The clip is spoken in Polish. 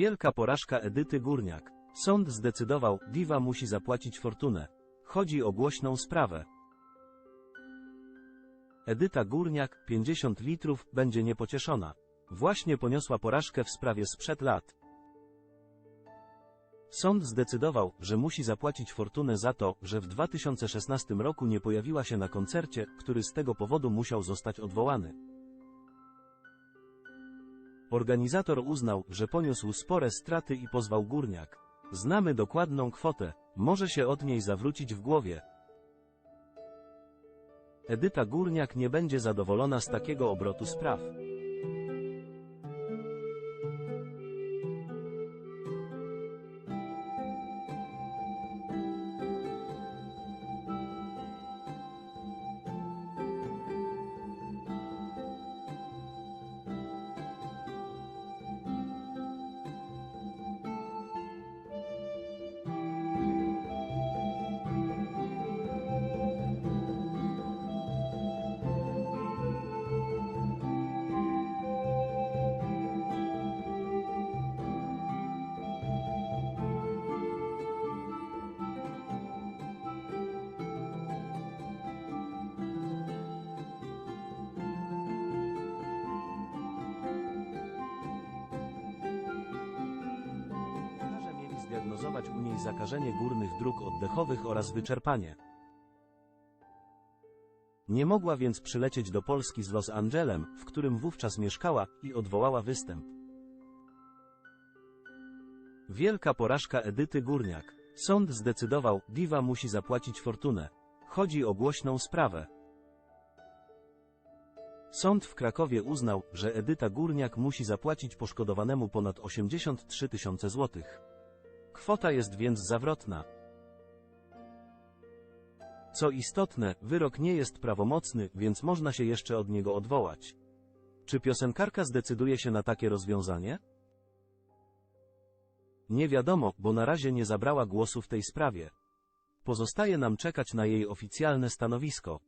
Wielka porażka Edyty Górniak. Sąd zdecydował, Diva musi zapłacić fortunę. Chodzi o głośną sprawę. Edyta Górniak, 50 litrów, będzie niepocieszona. Właśnie poniosła porażkę w sprawie sprzed lat. Sąd zdecydował, że musi zapłacić fortunę za to, że w 2016 roku nie pojawiła się na koncercie, który z tego powodu musiał zostać odwołany. Organizator uznał, że poniósł spore straty i pozwał górniak. Znamy dokładną kwotę, może się od niej zawrócić w głowie. Edyta Górniak nie będzie zadowolona z takiego obrotu spraw. Zdiagnozować u niej zakażenie górnych dróg oddechowych oraz wyczerpanie. Nie mogła więc przylecieć do Polski z Los Angelem, w którym wówczas mieszkała, i odwołała występ. Wielka porażka Edyty Górniak. Sąd zdecydował, Diva musi zapłacić fortunę. Chodzi o głośną sprawę. Sąd w Krakowie uznał, że Edyta Górniak musi zapłacić poszkodowanemu ponad 83 tysiące złotych. Kwota jest więc zawrotna. Co istotne, wyrok nie jest prawomocny, więc można się jeszcze od niego odwołać. Czy piosenkarka zdecyduje się na takie rozwiązanie? Nie wiadomo, bo na razie nie zabrała głosu w tej sprawie. Pozostaje nam czekać na jej oficjalne stanowisko.